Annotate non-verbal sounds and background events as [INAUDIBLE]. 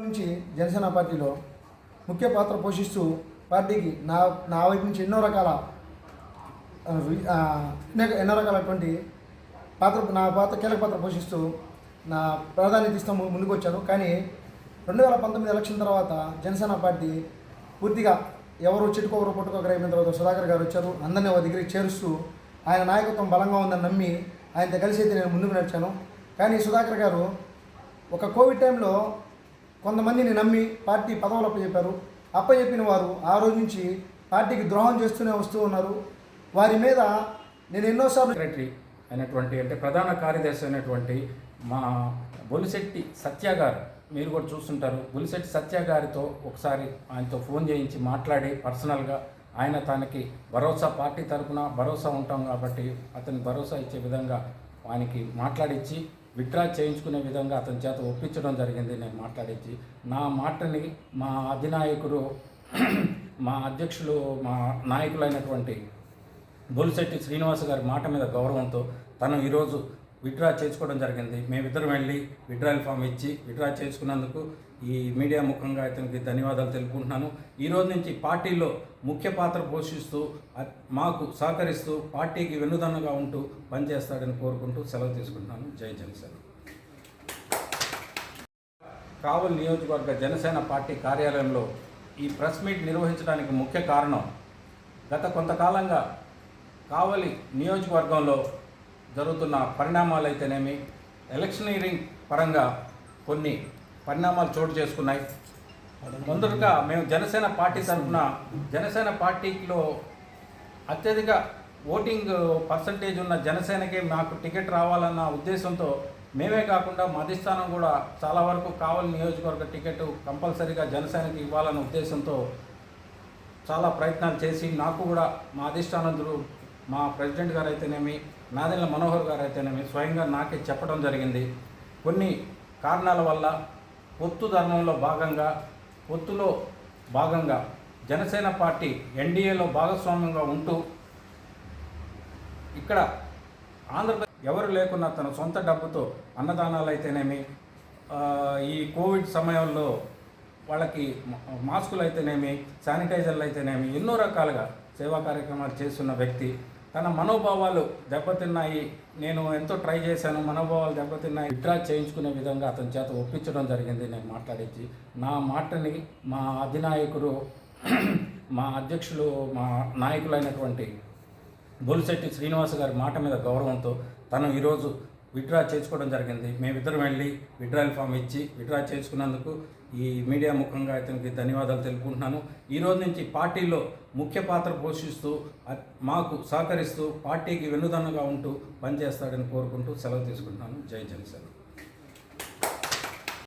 నుంచి జనసేన పార్టీలో ముఖ్య పాత్ర పోషిస్తూ పార్టీకి నా నా వైపు నుంచి ఎన్నో రకాల ఎన్నో- రకాలటువంటి పాత్ర నా పాత్ర కీలక పాత్ర పోషిస్తూ నా ప్రాధాన్యత ఇస్తూ ము- ముందుకు వచ్చాను కానీ రెండు వేల పంతొమ్మిది ఎలక్షన్ తర్వాత జనసేన పార్టీ పూర్తిగా ఎవరు చిట్టుకోవరు పుట్టుకోకరు అయిపోయిన తర్వాత సుధాకర్ గారు వచ్చారు. అందరినీ ఒక దగ్గరికి చేరుస్తూ ఆయన నాయకత్వం బలంగా ఉందని నమ్మి ఆయనతో కలిసి అయితే నేను ముందుకు నడిచాను. కానీ సుధాకర్ గారు ఒక కోవిడ్ టైంలో కొంతమందిని నమ్మి పార్టీ పదవులు అప్పచెప్పారు. అప్పచెప్పిన వారు ఆ రోజు నుంచి పార్టీకి ద్రోహం చేస్తూనే వస్తూ ఉన్నారు. వారి మీద నేను ఎన్నోసార్లు సెక్రటరీ అయినటువంటి అంటే ప్రధాన కార్యదర్శి అయినటువంటి మా బొలిశెట్టి సత్య గారు మీరు కూడా చూస్తుంటారు. బొలిశెట్టి సత్య గారితో ఒకసారి ఆయనతో ఫోన్ చేయించి మాట్లాడి పర్సనల్గా ఆయన తనకి భరోసా పార్టీ తరపున భరోసా ఉంటాం కాబట్టి అతని భరోసా ఇచ్చే విధంగా ఆయనకి మాట్లాడించి విత్డ్రా చేయించుకునే విధంగా అతని చేత ఒప్పించడం జరిగింది నేను మాట్లాడించి నా మాటని మా అధినాయకుడు [CLEARS THROAT] మా అధ్యక్షులు మా నాయకులైనటువంటి బొలిశెట్టి శ్రీనివాస్ గారి మాట మీద గౌరవంతో తను ఈరోజు విత్డ్రా చేసుకోవడం జరిగింది. మేమిద్దరం వెళ్ళి విత్డ్రాయల్ ఫామ్ ఇచ్చి విత్డ్రా చేసుకున్నందుకు ఈ మీడియా ముఖంగా ఇతనికి ధన్యవాదాలు తెలుపుకుంటున్నాను. ఈరోజు నుంచి పార్టీలో ముఖ్య పాత్ర పోషిస్తూ మాకు సహకరిస్తూ పార్టీకి వెన్నుదన్నుగా ఉంటూ పనిచేస్తాడని కోరుకుంటూ సెలవు తీసుకుంటున్నాను. జై జనసేన. కావలి నియోజకవర్గ జనసేన పార్టీ కార్యాలయంలో ఈ ప్రెస్ మీట్ నిర్వహించడానికి ముఖ్య కారణం గత కొంతకాలంగా కావలి నియోజకవర్గంలో జరుగుతున్న పరిణామాలు అయితేనేమి ఎలక్షనీరింగ్ పరంగా కొన్ని పరిణామాలు చోటు చేసుకున్నాయి. ముందరగా మేము జనసేన పార్టీ తరఫున జనసేన పార్టీలో అత్యధిక ఓటింగ్ పర్సంటేజ్ ఉన్న జనసేనకే మాకు టికెట్ రావాలన్న ఉద్దేశంతో మేమే కాకుండా మా అధిష్టానం కూడా చాలా వరకు కావలి నియోజకవర్గ టికెట్ కంపల్సరీగా జనసేనకి ఇవ్వాలన్న ఉద్దేశంతో చాలా ప్రయత్నాలు చేసి నాకు కూడా మా అధిష్టానం మా ప్రెసిడెంట్ గారు అయితేనేమి నాదెళ్ళ మనోహర్ గారు అయితేనేమి స్వయంగా నాకే చెప్పడం జరిగింది. కొన్ని కారణాల వల్ల ఒత్తు ధర్మంలో భాగంగా ఒత్తులో భాగంగా జనసేన పార్టీ ఎన్డీఏలో భాగస్వామ్యంగా ఉంటూ ఇక్కడ ఆంధ్రప్రదేశ్ ఎవరు లేకున్నా తన సొంత డబ్బుతో అన్నదానాలు అయితేనేమి ఈ కోవిడ్ సమయంలో వాళ్ళకి మాస్కులు అయితేనేమి శానిటైజర్లు అయితేనేమి ఎన్నో రకాలుగా సేవా కార్యక్రమాలు చేస్తున్న వ్యక్తి తన మనోభావాలు దెబ్బతిన్నాయి. నేను ఎంతో ట్రై చేశాను మనోభావాలు దెబ్బతిన్నాయి. విత్డ్రా చేయించుకునే విధంగా అతని చేత ఒప్పించడం జరిగింది. నేను మాట్లాడించి నా మాటని మా అధినాయకుడు [CLEARS THROAT] మా అధ్యక్షులు మా నాయకులైనటువంటి బొలిశెట్టి శ్రీనివాస్ గారి మాట మీద గౌరవంతో తను ఈరోజు విత్డ్రా చేసుకోవడం జరిగింది. మేమిద్దరం వెళ్ళి విత్డ్రాయల్ ఫామ్ ఇచ్చి విత్డ్రా చేసుకున్నందుకు ఈ మీడియా ముఖంగా ఇతనికి ధన్యవాదాలు తెలుపుకుంటున్నాను. ఈ రోజు నుంచి పార్టీలో ముఖ్య పాత్ర పోషిస్తూ మాకు సహకరిస్తూ పార్టీకి వెన్నుదన్నుగా ఉంటూ పనిచేస్తాడని కోరుకుంటూ సెలవు తీసుకుంటున్నాను. జై జనసేన.